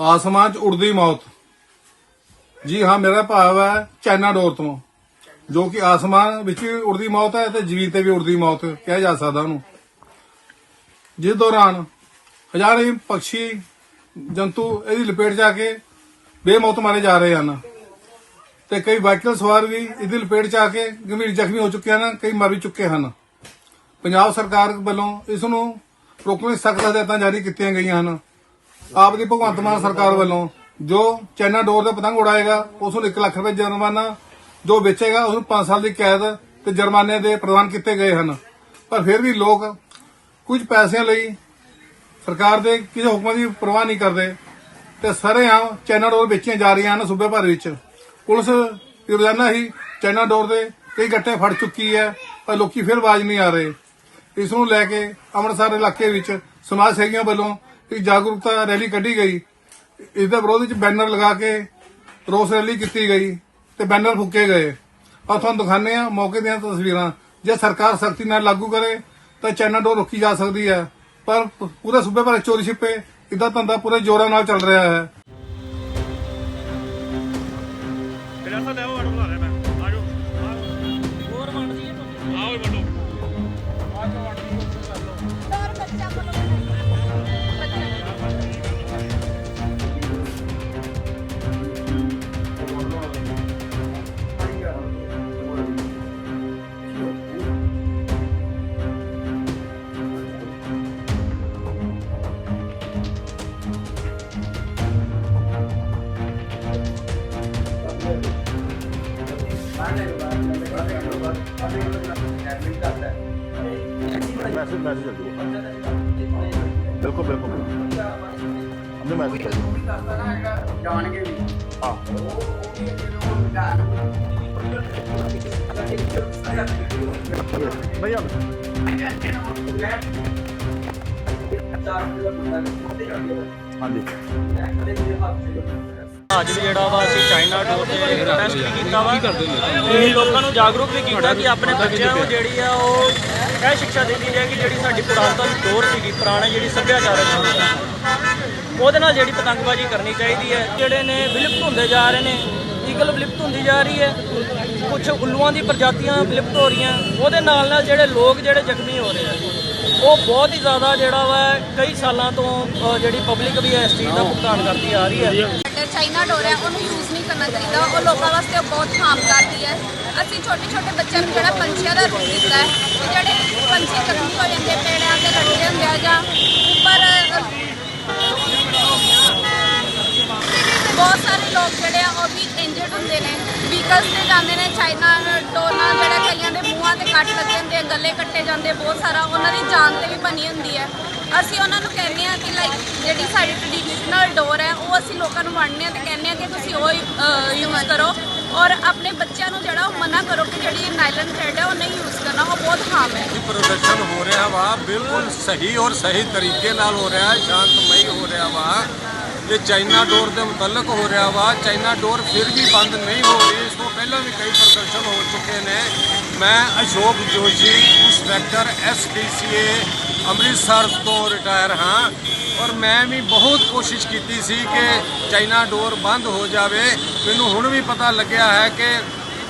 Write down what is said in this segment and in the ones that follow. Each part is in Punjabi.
ਆਸਮਾਨ 'ਚ ਉੜਦੀ ਮੌਤ। ਜੀ ਹਾਂ, ਮੇਰਾ ਭਾਵ ਹੈ ਚਾਈਨਾ ਡੋਰ ਤੋਂ। ਜੋ ਕਿ ਆਸਮਾਨ ਵਿੱਚ ਵੀ ਉੜਦੀ ਮੌਤ ਹੈ ਤੇ ਜ਼ਮੀਨ ਤੇ ਵੀ ਉੜਦੀ ਮੌਤ, ਕਿਹਾ ਜਾ ਸਕਦਾ ਉਹਨੂੰ। ਜਿਸ ਦੌਰਾਨ ਹਜ਼ਾਰਾਂ ਹੀ ਪੰਛੀ, ਜੰਤੂ ਇਹਦੀ ਲਪੇਟ 'ਚ ਆ ਕੇ ਬੇਮੌਤ ਮਾਰੇ ਜਾ ਰਹੇ ਹਨ। ਤੇ ਕਈ ਵਾਈਕਲ ਸਵਾਰ ਵੀ ਇਹਦੀ ਲਪੇਟ 'ਚ ਆ ਕੇ ਗੰਭੀਰ ਜ਼ਖਮੀ ਹੋ ਚੁੱਕੇ ਹਨ, ਕਈ ਮਰ ਵੀ ਚੁੱਕੇ ਹਨ। ਪੰਜਾਬ ਸਰਕਾਰ ਵੱਲੋਂ ਇਸ ਨੂੰ ਰੋਕਣ ਲਈ ਸਖਤ ਹਦਾਇਤਾਂ ਜਾਰੀ ਕੀਤੀਆਂ ਗਈਆਂ ਹਨ। ਆਪ ਦੀ ਭਗਵੰਤ ਮਾਨ ਸਰਕਾਰ ਵੱਲੋਂ ਜੋ ਚੈਨਾ ਡੋਰ ਤੇ ਪਤੰਗ ਉਡਾਏਗਾ, ਉਸ ਨੂੰ 1 ਲੱਖ ਰੁਪਏ ਜੁਰਮਾਨਾ ਜੋ ਵੇਚੇਗਾ, ਉਸ ਨੂੰ 5 ਸਾਲ ਦੀ ਕੈਦ ਤੇ ਜੁਰਮਾਨੇ ਦੇ ਪ੍ਰਦਾਨ ਕੀਤੇ ਗਏ ਹਨ। ਪਰ ਫਿਰ ਵੀ ਲੋਕ ਕੁਝ ਪੈਸਿਆਂ ਲਈ ਸਰਕਾਰ ਦੇ ਕਿਸੇ ਹੁਕਮਾਂ ਦੀ ਪਰਵਾਹ ਨਹੀਂ ਕਰਦੇ ਤੇ ਸਰੇਆਮ ਚੈਨਾ ਡੋਰ ਵੇਚੀਆਂ ਜਾ ਰਹੀਆਂ ਹਨ ਸੂਬੇ ਭਰ ਵਿੱਚ। ਪੁਲਿਸ ਰੋਜ਼ਾਨਾ ਹੀ ਚੈਨਾ ਡੋਰ ਦੇ ਕਈ ਗੱਟੇ ਫੜ ਚੁੱਕੀ ਹੈ, ਪਰ ਲੋਕੀ ਫਿਰ ਆਵਾਜ਼ ਨਹੀਂ ਆ ਰਹੇ। ਇਸ ਨੂੰ ਲੈ ਕੇ ਅੰਮ੍ਰਿਤਸਰ ਇਲਾਕੇ ਵਿੱਚ ਸਮਾਜ ਸੇਵੀਆਂ ਵੱਲੋਂ ਇੱਕ ਜਾਗਰੂਕਤਾ ਰੈਲੀ ਕੱਢੀ ਗਈ। ਇਸ ਦੇ ਵਿਰੋਧ ਵਿੱਚ ਬੈਨਰ ਲਗਾ ਕੇ ਰੋਸ ਰੈਲੀ ਕੀਤੀ ਗਈ ਤੇ ਬੈਨਰ ਫੂਕੇ ਗਏ। ਆ ਤੁਹਾਨੂੰ ਦਿਖਾਣੇ ਆ ਮੌਕੇ ਦੀਆਂ ਤਸਵੀਰਾਂ। ਜੇ ਸਰਕਾਰ ਸਖਤੀ ਨਾਲ ਲਾਗੂ ਕਰੇ ਤਾਂ ਚਾਈਨਾ ਡੋਰ ਰੋਕੀ ਜਾ ਸਕਦੀ ਹੈ। ਪਰ ਪੂਰੇ ਸੂਬੇ ਭਰ ਚੋਰੀ ਛਿਪੇ ਇਦਾਂ ਧੰਦਾ ਪੂਰੇ ਜ਼ੋਰਾਂ ਨਾਲ ਚੱਲ ਰਿਹਾ ਹੈ। ਕਿਹੜਾ ਸਾ ਲਿਆਓ ਆਟੋ ਬੁਲਾ ਰਿਹਾ ਮੈਂ। ਆਜੋ। ਹੋਰ ਵੰਡ ਦਈਏ ਆਓ ਵੰਡੋ। ਮੈਸੇਜ ਮੈਸੇਜ ਚੱਲ ਬਿਲਕੁਲ ਬਿਲਕੁਲ। ਹਮਨੇ ਮੈਸੇਜ ਚੱਲ ਜਾਣਗੇ ਵੀ ਹਾਂ। ਭਈਆ। ਹਾਂਜੀ। ਅੱਜ ਵੀ ਜਿਹੜਾ ਵਾ ਅਸੀਂ ਚਾਈਨਾ ਡੋਰ ਤੇ ਪ੍ਰੋਟੈਸਟ ਵੀ ਕੀਤਾ ਵਾ। ਤੇ ਲੋਕਾਂ ਨੂੰ ਜਾਗਰੂਕ ਵੀ ਕੀਤਾ ਕਿ ਆਪਣੇ ਬੱਚਿਆਂ ਨੂੰ ਜਿਹੜੀ ਆ ਉਹ ਇਹ ਸਿੱਖਿਆ ਦਿੱਤੀ ਜਾਏ ਕਿ ਜਿਹੜੀ ਸਾਡੀ ਪੁਰਾਤਨ ਡੋਰ ਸੀਗੀ, ਪੁਰਾਣੇ ਜਿਹੜੀ ਸੱਭਿਆਚਾਰਕ ਸੀ ਉਹਦੇ ਨਾਲ ਜਿਹੜੀ ਪਤੰਗਬਾਜ਼ੀ ਕਰਨੀ ਚਾਹੀਦੀ ਹੈ। ਜਿਹੜੇ ਨੇ ਵਿਲੁਪਤ ਹੁੰਦੇ ਜਾ ਰਹੇ ਨੇ ਈਗਲ ਵਿਲੁਪਤ ਹੁੰਦੀ ਜਾ ਰਹੀ ਹੈ। ਕੁਝ ਉੱਲੂਆਂ ਦੀ ਪ੍ਰਜਾਤੀਆਂ ਵਿਲੁਪਤ ਹੋ ਰਹੀਆਂ, ਉਹਦੇ ਨਾਲ ਨਾਲ ਜਿਹੜੇ ਲੋਕ ਜਿਹੜੇ ਜ਼ਖਮੀ ਹੋ ਰਹੇ ਆ। ਉਹ ਬਹੁਤ ਹੀ ਜ਼ਿਆਦਾ ਜਿਹੜਾ ਵਾ ਕਈ ਸਾਲਾਂ ਤੋਂ ਜਿਹੜੀ ਪਬਲਿਕ ਵੀ ਇਸ ਚੀਜ਼ ਦਾ ਭੁਗਤਾਨ ਕਰਦੀ ਆ ਰਹੀ ਹੈ। ਚਾਈਨਾ ਡੋਰ ਹੈ, ਉਹਨੂੰ ਯੂਜ਼ ਨਹੀਂ ਕਰਨਾ ਚਾਹੀਦਾ। ਉਹ ਲੋਕਾਂ ਵਾਸਤੇ ਬਹੁਤ ਹਾਰਮ ਹੈ। ਅਸੀਂ ਛੋਟੇ ਛੋਟੇ ਬੱਚਿਆਂ ਨੂੰ ਜਿਹੜਾ ਪੰਛੀਆਂ ਦਾ ਰੂਪ ਦਿੱਤਾ ਹੈ ਜਿਹੜੇ ਪੰਛੀ ਜ਼ਖਮੀ ਹੋ ਜਾਂਦੇ, ਪੇੜਿਆਂ ਤੇ ਲਟਕੇ ਹੁੰਦੇ ਆ ਜਾਂ ਉੱਪਰ ਬਹੁਤ ਸਾਰੇ ਲੋਕ ਜਿਹੜੇ ਆ, ਉਹ ਵੀ ਇੰਜਰਡ ਹੁੰਦੇ ਨੇ। ਵਹੀਕਲਸ ਤੇ ਜਾਂਦੇ ਨੇ ਚਾਈਨਾ ਤੇ ਕੱਟ ਲੱਗੇ ਹੁੰਦੇ ਆ, ਗੱਲੇ ਕੱਟੇ ਜਾਂਦੇ ਬਹੁਤ ਸਾਰਾ ਉਹਨਾਂ ਦੀ ਜਾਨ ਤੇ ਵੀ ਬਣੀ ਹੁੰਦੀ ਹੈ। ਅਸੀਂ ਉਹਨਾਂ ਨੂੰ ਕਹਿੰਦੇ ਆ ਕਿ ਲਾਈਕ ਜਿਹੜੀ ਸਾਡੀ ਟ੍ਰੈਡੀਸ਼ਨਲ ਡੋਰ ਹੈ, ਉਹ ਅਸੀਂ ਲੋਕਾਂ ਨੂੰ ਵੰਡਨੇ ਆ ਤੇ ਕਹਿੰਦੇ ਆ ਕਿ ਤੁਸੀਂ ਉਹ ਯੂਜ਼ ਕਰੋ ਔਰ ਆਪਣੇ ਬੱਚਿਆਂ ਨੂੰ ਜਿਹੜਾ ਉਹ ਮਨਾ ਕਰੋ ਕਿ ਜਿਹੜੀ ਨਾਈਲਨ ਥ੍ਰੈਡ ਹੈ, ਉਹ ਨਹੀਂ ਯੂਜ਼ ਕਰਨਾ, ਉਹ ਬਹੁਤ ਹਾਰਮ ਹੈ। ਪ੍ਰਦਰਸ਼ਨ ਹੋ ਰਿਹਾ ਵਾ, ਬਿਲਕੁਲ ਸਹੀ ਔਰ ਸਹੀ ਤਰੀਕੇ ਨਾਲ ਹੋ ਰਿਹਾ ਹੈ ਸ਼ਾਂਤਮਈ ਹੋ ਰਿਹਾ ਵਾ। ਇਹ ਚਾਈਨਾ ਡੋਰ ਦੇ ਮੁਤਲਕ ਹੋ ਰਿਹਾ ਵਾ। ਚਾਈਨਾ ਡੋਰ ਫਿਰ ਵੀ ਬੰਦ ਨਹੀਂ ਹੋ ਰਹੀ। ਇਸ ਤੋਂ ਪਹਿਲਾਂ ਵੀ ਕਈ ਪ੍ਰਦਰਸ਼ਨ ਹੋ ਚੁੱਕੇ ਨੇ। ਮੈਂ ਅਸ਼ੋਕ ਜੋਸ਼ੀ, ਇੰਸਪੈਕਟਰ ਐਸਡੀਸੀਏ ਅੰਮ੍ਰਿਤਸਰ ਤੋਂ ਰਿਟਾਇਰ ਹਾਂ। ਔਰ ਮੈਂ ਵੀ ਬਹੁਤ ਕੋਸ਼ਿਸ਼ ਕੀਤੀ ਸੀ ਕਿ ਚਾਈਨਾ ਡੋਰ ਬੰਦ ਹੋ ਜਾਵੇ। ਮੈਨੂੰ ਹੁਣ ਵੀ ਪਤਾ ਲੱਗਿਆ ਹੈ ਕਿ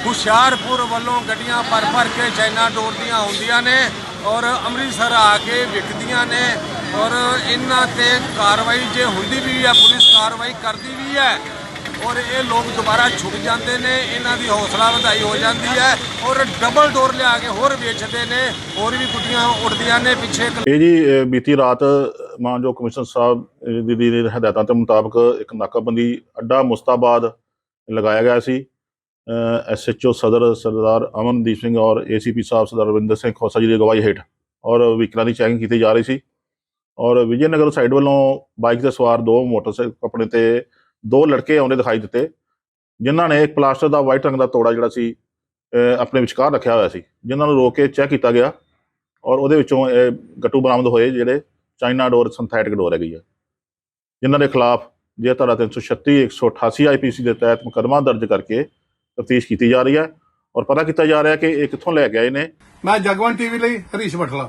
ਹੁਸ਼ਿਆਰਪੁਰ ਵੱਲੋਂ ਗੱਡੀਆਂ ਭਰ ਭਰ ਕੇ ਚਾਈਨਾ ਡੋਰ ਦੀਆਂ ਆਉਂਦੀਆਂ ਨੇ ਔਰ ਅੰਮ੍ਰਿਤਸਰ ਆ ਕੇ ਵਿਕਦੀਆਂ ਨੇ। ਔਰ ਇਹਨਾਂ ਤੇ ਕਾਰਵਾਈ ਜੇ ਹੁੰਦੀ ਵੀ ਹੈ ਪੁਲਿਸ ਕਾਰਵਾਈ ਕਰਦੀ ਵੀ ਹੈ ਔਰ ਇਹ ਲੋਕ ਦੁਬਾਰਾ ਛੁੱਟ ਜਾਂਦੇ ਨੇ, ਇਹਨਾਂ ਦੀ ਹੌਸਲਾ ਵਧਾਈ ਹੋ ਜਾਂਦੀ ਹੈ ਔਰ ਡਬਲ ਡੋਰ ਲਿਆ ਕੇ ਹੋਰ ਵੇਚਦੇ ਨੇ, ਹੋਰ ਵੀ ਗੁੱਡੀਆਂ ਉੱਡਦੀਆਂ ਨੇ ਪਿੱਛੇ ਇਹ ਜੀ ਬੀਤੀ ਰਾਤ ਮਾਨਯੋਗ ਕਮਿਸ਼ਨਰ ਸਾਹਿਬ ਦੀ ਦੀ ਹਦਾਇਤਾਂ ਦੇ ਮੁਤਾਬਕ ਇੱਕ ਨਾਕਾਬੰਦੀ ਅੱਡਾ ਮੁਸਤਾਬਾਦ ਲਗਾਇਆ ਗਿਆ ਸੀ। ਐਸਐਚਓ ਸਦਰ, ਸਰਦਾਰ ਅਮਨਦੀਪ ਸਿੰਘ ਔਰ ਏਸੀਪੀ ਸਾਹਿਬ, ਸਰਦਾਰ ਰਵਿੰਦਰ ਸਿੰਘ ਖੋਸਾ ਜੀ ਦੀ ਅਗਵਾਈ ਹੇਠ ਔਰ ਵਹੀਕਲਾਂ ਦੀ ਚੈਕਿੰਗ ਕੀਤੀ ਜਾ ਰਹੀ ਸੀ। ਔਰ ਵਿਜੇ ਨਗਰ ਸਾਈਡ ਵੱਲੋਂ ਬਾਈਕ ਤੇ ਸਵਾਰ ਦੋ ਮੋਟਰਸਾਈਕਲ ਆਪਣੇ ਤੇ ਦੋ ਲੜਕੇ ਆਉਂਦੇ ਦਿਖਾਈ ਦਿੱਤੇ, ਜਿਨ੍ਹਾਂ ਨੇ ਇੱਕ ਪਲਾਸਟਰ ਦਾ ਵਾਈਟ ਰੰਗ ਦਾ ਤੋੜਾ ਜਿਹੜਾ ਸੀ ਆਪਣੇ ਵਿਚਕਾਰ ਰੱਖਿਆ ਹੋਇਆ ਸੀ, ਜਿਨ੍ਹਾਂ ਨੂੰ ਰੋਕ ਕੇ ਚੈੱਕ ਕੀਤਾ ਗਿਆ ਔਰ ਉਹਦੇ ਵਿੱਚੋਂ ਇਹ ਗੱਟੂ ਬਰਾਮਦ ਹੋਏ ਜਿਹੜੇ ਚਾਈਨਾ ਡੋਰ ਸਿੰਥੈਟਿਕ ਡੋਰ ਹੈਗੀ ਆ, ਜਿਨ੍ਹਾਂ ਦੇ ਖਿਲਾਫ ਜੇ ਧਾਰਾ 336 188 ਆਈਪੀਸੀ ਦੇ ਤਹਿਤ ਮੁਕੱਦਮਾ ਦਰਜ ਕਰਕੇ ਤਫਤੀਸ਼ ਕੀਤੀ ਜਾ ਰਹੀ ਹੈ ਔਰ ਪਤਾ ਕੀਤਾ ਜਾ ਰਿਹਾ ਕਿ ਇਹ ਕਿੱਥੋਂ ਲੈ ਕੇ ਆਏ ਨੇ। ਮੈਂ ਜਗਵੰਤ ਟੀਵੀ ਲਈ ਹਰੀਸ਼ ਬਠਲਾ।